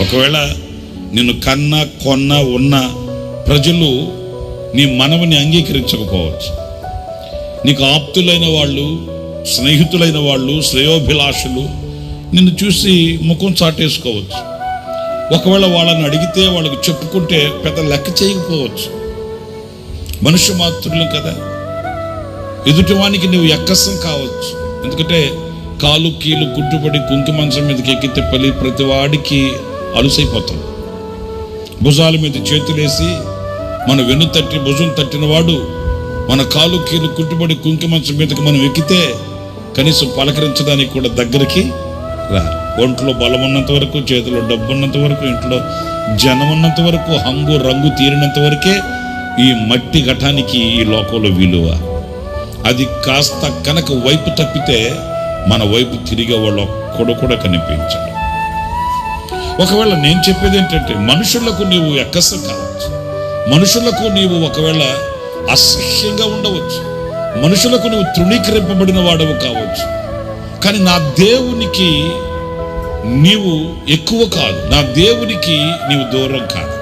ఒకవేళ నిన్ను కన్న కొన్న ఉన్న ప్రజలు నీ మనవిని అంగీకరించకపోవచ్చు. నీకు ఆప్తులైన వాళ్ళు స్నేహితులైన వాళ్ళు శ్రేయోభిలాషులు నిన్ను చూసి ముఖం చాటేసుకోవచ్చు. ఒకవేళ వాళ్ళని అడిగితే వాళ్ళకి చెప్పుకుంటే పెద్ద లెక్క చేయకపోవచ్చు. మనుష్య మాతృలు కదా. ఎదుటివానికి నువ్వు ఎక్కసం కావచ్చు. ఎందుకంటే కాలు కీలు గుడ్డుపడి కుంకి మంచం మీదకి ఎక్కితే పలి ప్రతి వాడికి అలుసైపోతాం. భుజాల మీద చేతులేసి మన వెన్ను తట్టి భుజం తట్టినవాడు మన కాలు కీలు కుట్టుబడి కుంకి మంచం మీదకి మనం ఎక్కితే కనీసం పలకరించడానికి కూడా దగ్గరికి రారు. ఒంట్లో బలం ఉన్నంత వరకు చేతిలో డబ్బు ఉన్నంత వరకు ఇంట్లో జనం ఉన్నంత వరకు హంగు రంగు తీరినంత వరకే ఈ మట్టి ఘటానికి ఈ లోకంలో విలువ? అది కాస్త కనుక వైపు తప్పితే మన వైపు తిరిగే వాళ్ళు ఒక్కడు కూడా కనిపించాడు. ఒకవేళ నేను చెప్పేది ఏంటంటే మనుషులకు నీవు ఎక్కసం కావచ్చు. మనుషులకు నీవు ఒకవేళ అసహ్యంగా ఉండవచ్చు. మనుషులకు నువ్వు తృణీకరింపబడిన వాడవు కావచ్చు. కానీ నా దేవునికి నీవు ఎక్కువ కాదు. నా దేవునికి నీవు దూరం కాదు.